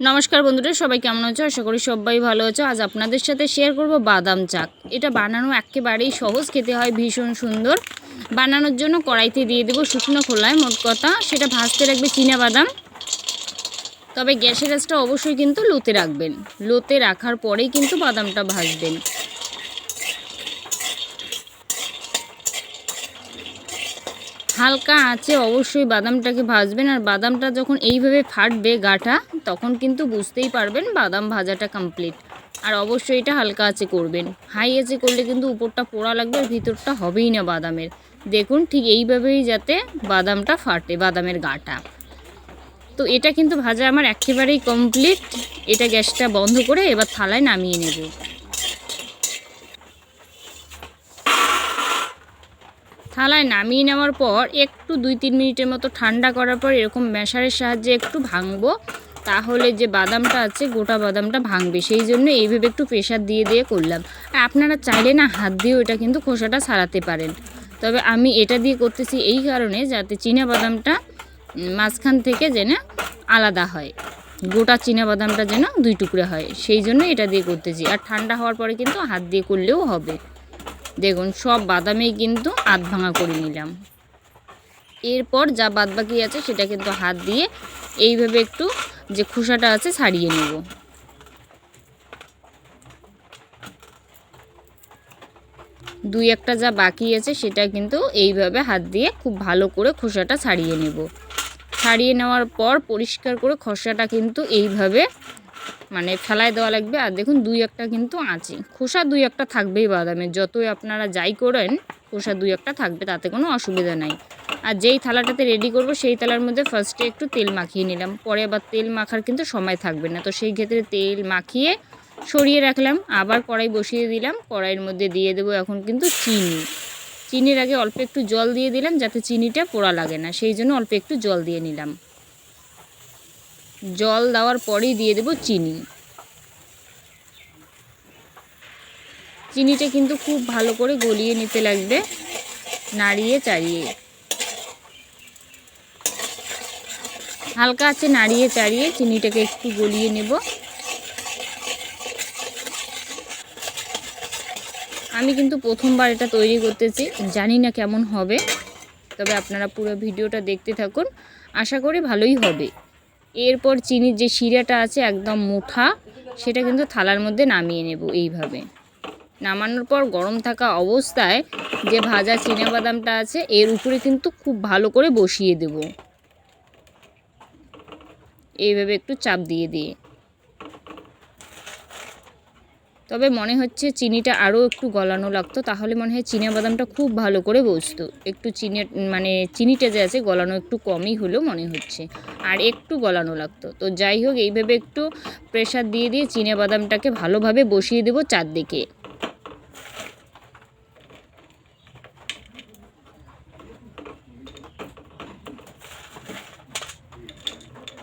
নমস্কার বন্ধুরা, সবাই কেমন আছো? আশা করি সবাই ভালো আছো। আজ আপনাদের সাথে শেয়ার করব বাদাম চাক। এটা বানানো একেবারেই সহজ, খেতে হয় ভীষণ সুন্দর। বানানোর জন্য কড়াইতে দিয়ে দেবো শুকনো খোলায়, মোট কথা সেটা ভাজতে রাখবে চিনা বাদাম। তবে গ্যাসের গ্যাসটা অবশ্যই কিন্তু লোতে রাখবেন। লোতে রাখার পরেই কিন্তু বাদামটা ভাজবেন। হালকা আছে, অবশ্যই বাদামটাকে ভাজবেন। আর বাদামটা যখন এইভাবে ফাটবে গাটা, তখন কিন্তু বুঝতেই পারবেন বাদাম ভাজাটা কমপ্লিট আর অবশ্যই এটা হালকা আছে করবেন। হাই আছে করলে কিন্তু উপরটা পোড়া লাগবে আর ভিতরটা হবেই না বাদামের। দেখুন ঠিক এইভাবেই যাতে বাদামটা ফাটে, বাদামের গাটা। তো এটা কিন্তু ভাজা আমার একেবারেই কমপ্লিট এটা গ্যাসটা বন্ধ করে এবার থালায় নামিয়ে নেব। থালায় নামিয়ে নেওয়ার পর একটু দুই তিন মিনিটের মতো ঠান্ডা করার পর এরকম মেশারের সাহায্যে একটু ভাঙবো, তাহলে যে বাদামটা আছে গোটা বাদামটা ভাঙবে। সেই জন্য এইভাবে একটু প্রেশার দিয়ে দিয়ে করলাম। আর আপনারা চাইলে না হাত দিয়েও এটা কিন্তু খোসাটা সারাতে পারেন। তবে আমি এটা দিয়ে করতেছি এই কারণে যাতে চীনা বাদামটা মাঝখান থেকে যেন আলাদা হয়। গোটা চীনা বাদামটা যেন দুই টুকরে হয়। সেই জন্য এটা দিয়ে করতেছি। আর ঠান্ডা হওয়ার পরে কিন্তু হাত দিয়ে করলেও হবে। দেখুন, সব বাদামেই কিন্তু আধ ভাঙা করে নিলাম। এরপর যা বাদ বাকি আছে সেটা কিন্তু হাত দিয়ে এইভাবে একটু যে খোসাটা আছে ছাড়িয়ে নেব। দুই একটা যা বাকি আছে সেটা কিন্তু এইভাবে হাত দিয়ে খুব ভালো করে খোসাটা ছাড়িয়ে নেব। ছাড়িয়ে নেওয়ার পর পরিষ্কার করে খোসাটা কিন্তু এইভাবে মানে ফেলায় দেওয়া লাগবে। আর দেখুন, দুই একটা কিন্তু আছে। খোসা দুই একটা থাকবেই বাদামের যতই আপনারা যাই করেন, খোসা দুই একটা থাকবে, তাতে কোনো অসুবিধা নাই। আর যেই থালাটাতে রেডি করব, সেই থালার মধ্যে ফার্স্টে একটু তেল মাখিয়ে নিলাম। পরে আবার তেল মাখার কিন্তু সময় থাকবে না। তো সেই ক্ষেত্রে তেল মাখিয়ে সরিয়ে রাখলাম। আবার কড়াই বসিয়ে দিলাম। কড়াইয়ের মধ্যে দিয়ে দেবো এখন কিন্তু চিনি। চিনির আগে অল্প একটু জল দিয়ে দিলাম, যাতে চিনিটা পোড়া লাগে না। সেই জন্য অল্প একটু জল দিয়ে নিলাম। জল দেওয়ার পরেই দিয়ে দেব চিনি। চিনিটা কিন্তু খুব ভালো করে গলিয়ে নিতে লাগবে, নাড়িয়ে চাড়িয়ে। হালকা আছে নাড়িয়ে চাড়িয়ে চিনিটাকে একটু গলিয়ে নেব। আমি কিন্তু প্রথমবার এটা তৈরি করতেছি, জানি না কেমন হবে, তবে আপনারা পুরো ভিডিওটা দেখতে থাকুন, আশা করি ভালোই হবে। এরপর চিনির যে শিরাটা আছে একদম মুঠা, সেটা কিন্তু থালার মধ্যে নামিয়ে নেব এইভাবে। নামানোর পর গরম থাকা অবস্থায় যে ভাজা বাদামটা আছে, এর উপরে কিন্তু খুব ভালো করে বসিয়ে দেব। এইভাবে একটু চাপ দিয়ে দিয়ে। তবে মনে হচ্ছে চিনিটা আরও একটু গলানো লাগতো, তাহলে মনে হয় বাদামটা খুব ভালো করে বসতো। একটু চিনি মানে চিনিটা যে আছে গলানো একটু কমই হলেও মনে হচ্ছে, আর একটু গলানো লাগতো। তো যাই হোক এইভাবে একটু প্রেশার দিয়ে দিয়ে বাদামটাকে ভালোভাবে বসিয়ে দেবো চারদিকে।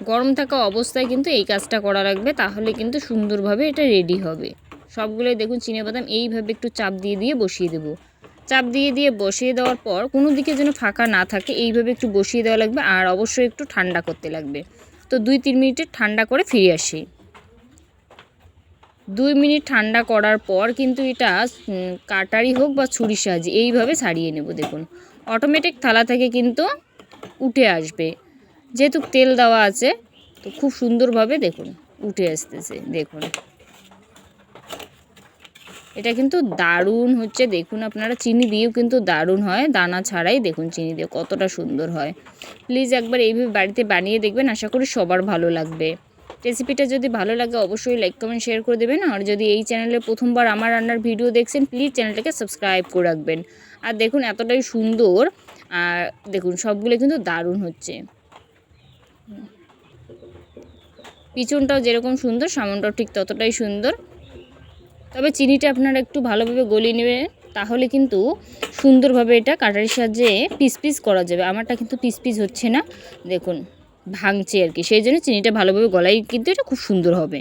গরম থাকা অবস্থায় কিন্তু এই কাজটা করা লাগবে, তাহলে কিন্তু সুন্দরভাবে এটা রেডি হবে। সবগুলোই দেখুন চিনে বাদাম, এইভাবে একটু চাপ দিয়ে দিয়ে বসিয়ে দেবো। চাপ দিয়ে দিয়ে বসিয়ে দেওয়ার পর কোনো দিকে যেন ফাঁকা না থাকে, এইভাবে একটু বসিয়ে দেওয়া লাগবে আর অবশ্যই একটু ঠান্ডা করতে লাগবে। তো দুই তিন মিনিটে ঠান্ডা করে ফিরে আসি। দুই মিনিট ঠান্ডা করার পর কিন্তু এটা কাটারি হোক বা ছুরির সাহায্যে এইভাবে ছাড়িয়ে নেব দেখুন। অটোমেটিক থালা থেকে কিন্তু উঠে আসবে। যেহেতু তেল দেওয়া আছে, তো খুব সুন্দরভাবে দেখুন উঠে আসতেছে, দেখুন। এটা কিন্তু দারুণ হচ্ছে। দেখুন আপনারা, চিনি দিয়েও কিন্তু দারুণ হয়। দানা ছাড়াই দেখুন চিনি দিয়ে কতটা সুন্দর হয়। প্লিজ একবার এইভাবে বাড়িতে বানিয়ে দেখবেন। আশা করি সবার ভালো লাগবে। রেসিপিটা যদি ভালো লাগে, অবশ্যই লাইক কমেন্ট শেয়ার করে দেবেন। আর যদি এই চ্যানেলে প্রথমবার আমার রান্নার ভিডিও দেখছেন প্লিজ চ্যানেলটাকে সাবস্ক্রাইব করে রাখবেন। আর দেখুন এতটাই সুন্দর। আর দেখুন, সবগুলো কিন্তু দারুণ হচ্ছে। পিছনটাও যেরকম সুন্দর, সামনটাও ঠিক ততটাই সুন্দর। তবে চিনিটা আপনারা একটু ভালোভাবে গলিয়ে নেবেন তাহলে কিন্তু সুন্দরভাবে এটা কাটারির সাহায্যে পিস পিস করা যাবে। আমারটা কিন্তু পিস পিস হচ্ছে না। দেখুন, ভাঙছে আর কি। সেই জন্য চিনিটা ভালোভাবে গলাই কিন্তু এটা খুব সুন্দর হবে।